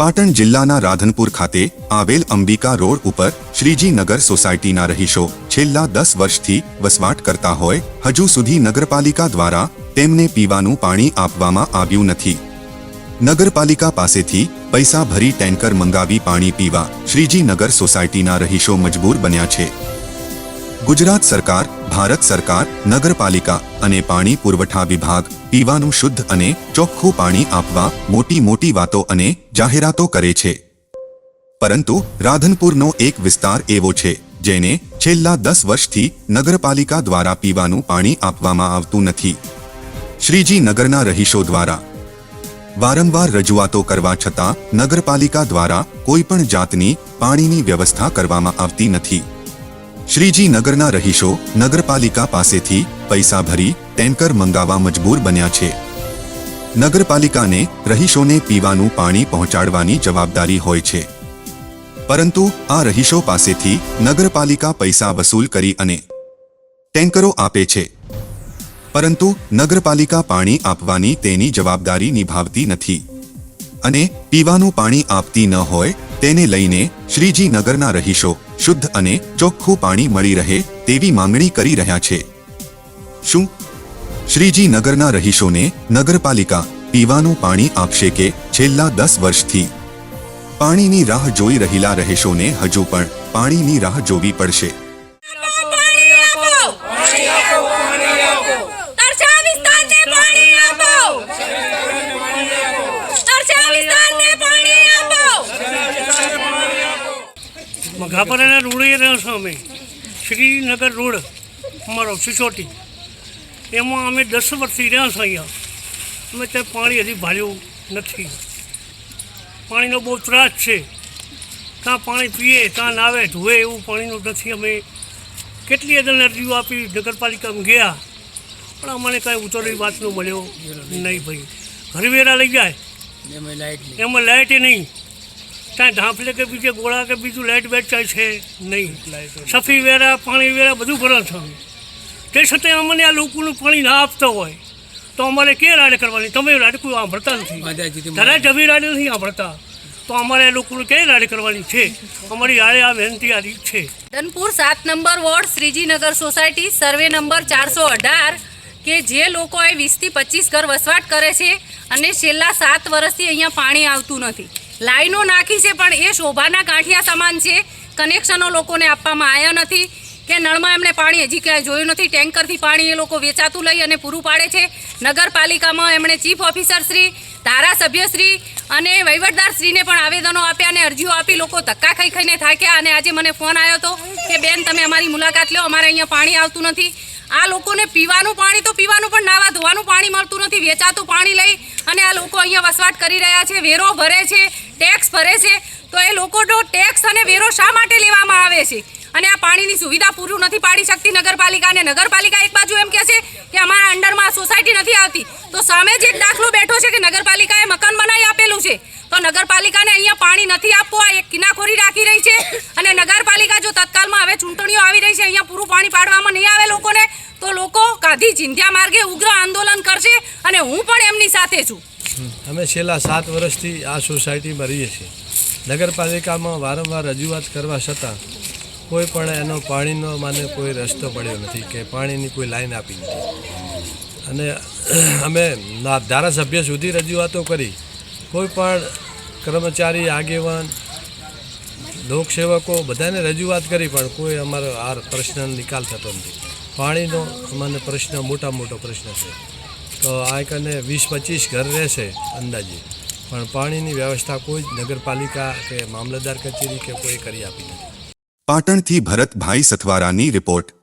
પાટણ જિલ્લાના રાધનપુર ખાતે આવેલ અંબિકા રોડ ઉપર શ્રીજી નગર સોસાયટીના રહીશો છેલ્લા દસ વર્ષથી વસવાટ કરતા હોય, હજુ સુધી નગરપાલિકા દ્વારા તેમને પીવાનું પાણી આપવામાં આવ્યું નથી. નગરપાલિકા પાસેથી પૈસા ભરી ટેન્કર મંગાવી પાણી પીવા શ્રીજી નગર સોસાયટીના રહીશો મજબૂર બન્યા છે. ગુજરાત સરકાર ભારત સરકાર, નગરપાલિકા અને પાણી પુરવઠા વિભાગ પીવાનું શુદ્ધ અને ચોખ્ખું પાણી આપવા મોટી મોટી વાતો અને જાહેરાતો કરે છે. પરંતુ રાધનપુરનો એક વિસ્તાર એવો છે, જેને છેલ્લા દસ વર્ષથી નગરપાલિકા દ્વારા પીવાનું પાણી આપવામાં આવતું નથી. શ્રીજી નગરના રહીશો દ્વારા. વારંવાર રજૂઆતો કરવા છતાં નગરપાલિકા દ્વારા કોઈપણ જાતની પાણીની વ્યવસ્થા કરવામાં આવતી નથી. શ્રીજી નગરના રહીશો નગરપાલિકા પાસેથી પૈસા ભરી ટેન્કર મંગાવવા મજબૂર બન્યા છે. નગરપાલિકાને રહીશોને પીવાનું પાણી પહોંચાડવાની જવાબદારી હોય છે. પરંતુ આ રહીશો પાસેથી નગરપાલિકા પૈસા વસૂલ કરી અને ટેન્કરો આપે છે. પરંતુ નગરપાલિકા પાણી આપવાની તેની જવાબદારી નિભાવતી નથી. અને પીવાનું પાણી આપતી ન હોય તેને લઈને શ્રીજી નગરના રહીશો શુદ્ધ અને ચોખ્ખું પાણી મળી રહે તેવી માંગણી કરી રહ્યા છે. શું? શ્રીજી નગરના રહીશોને નગરપાલિકા પીવાનું પાણી આપશે કે છેલ્લા દસ વર્ષથી? પાણીની રાહ જોઈ રહેલા રહીશોને હજુ પણ પાણીની રાહ જોવી પડશે પાણી આપો તરછા વિસ્તારને પાણી આપો તરછા વિસ્તારને પાણી આપો મઘાપરાના રોડે રહ્યા છો અમે શ્રીનગર રોડ અમારો સિસોટી. એમાં અમે દસ વર્ષથી રહ્યા છો અહીંયા. અમે ત્યાં પાણી હજી ભાળ્યું નથી. પાણીનો બહુ ત્રાસ છે. ત્યાં પાણી પીએ ત્યાં નાવે ધોવે એવું પાણીનું નથી. અમે કેટલી અદન અરજીઓ આપી નગરપાલિકામાં ગયા. પણ અમને કાંઈ ઉતરવી વાતનો મળ્યો નહીં ભાઈ. ઘરવેરા લઈ જાય. એમાં લાઇટ એમાં લાઇટ નહીં. ત્યાં ઢાંફલે કે બીજે ગોળા કે બીજું લાઇટ વેચાય છે? નહીં સફી વેરા પાણી વેરા બધું ભરે થયું તે છતાં અમને આ લોકોનું પાણી ના આપતા હોય. તો અમારે કે રાડે કરવાની? તમે રાડે કોઈ સાંભળતા નથી. તારા જમી રાડે નથી સાંભળતા. તો અમારે આ લોકોને કઈ રાડે કરવાની છે? અમારી આડે આ વિનંતી આ છે. ધનપુર સાત number ward Shrijinagar society survey number ચારસો અઢાર કે જે લોકોએ વીસથી પચીસ ઘર વસવાટ કરે છે અને છેલ્લા સાત વર્ષથી અહીંયા પાણી આવતું નથી. લાઈનો નાખી છે, પણ એ શોભાના ગાંઠિયા સમાન છે. કનેક્શનો લોકોને આપવામાં આવ્યા નથી. કે નળમાં એમણે પાણી હજી ક્યાંય જોયું નથી. ટેન્કરથી પાણી એ લોકો વેચાતું લઈ અને પૂરું પાડે છે. નગરપાલિકામાં એમણે ચીફ ઓફિસર શ્રી, ધારાસભ્યશ્રી અને વહીવટદાર શ્રીને પણ આવેદનો આપ્યા અને અરજીઓ આપી. લોકો ધક્કા ખાઈ ખાઈને થાક્યા અને આજે મને ફોન આવ્યો હતો કે, બેન, તમે અમારી મુલાકાત લો. અમારે અહીંયા પાણી આવતું નથી. આ લોકોને પીવાનું પાણી તો પીવાનું પણ નાવા ધોવાનું પાણી મળતું નથી. વેચાતું પાણી લઈ અને આ લોકો અહીંયા વસવાટ કરી રહ્યા છે, વેરો ભરે છે ટેક્સ ભરે છે. તો એ લોકોનો ટેક્સ અને વેરો શા માટે લેવામાં આવે છે? અને આ પાણીની સુવિધા પૂરું નથી પાડી શકતી નગરપાલિકા અને નગરપાલિકા એક બાજુ એમ કહે છે કે અમારા અંડરમાં સોસાયટી નથી આવતી. તો સામે જ દાખલો બેઠો છે કે નગરપાલિકાએ મકાન બનાવી આપેલું છે. તો નગરપાલિકાને અહીંયા પાણી નથી આપવું, આ એક કિનાખોરી રાખી રહી છે. અને નગરપાલિકા જો તત્કાલમાં હવે ચૂંટણીઓ આવી રહી છે, અહીંયા પૂરું પાણી પાડવામાં નહીં આવે લોકોને તો લોકો ગાંધી ચિંધ્યા માર્ગે ઉગ્ર આંદોલન કરશે અને હું પણ એમની સાથે છું. અમે છેલ્લા સાત વર્ષથી આ સોસાયટીમાં રહીએ છીએ. નગરપાલિકામાં વારંવાર રજૂઆત કરવા છતાં કોઈ પણ એનો પાણીનો મને કોઈ રસ્તો પડ્યો નથી કે પાણીની કોઈ લાઈન આપી નથી. અને અમે ધારાસભ્ય સુધી રજૂઆતો કરી કોઈ પણ કર્મચારી, આગેવાન, લોકસેવકો બધાને રજૂઆત કરી પણ કોઈ અમારો આ પ્રશ્નનો નિકાલ થતો નથી. પાણીનો અમને પ્રશ્ન મોટા મોટો પ્રશ્ન છે. તો આ કને વીસ પચીસ ઘર રહેશે અંદાજે. પણ પાણીની વ્યવસ્થા કોઈ જ નગરપાલિકા કે મામલતદાર કચેરી કે કોઈ કરી આપી નથી. પાટણથી ભરતભાઈ સથવારાની રિપોર્ટ.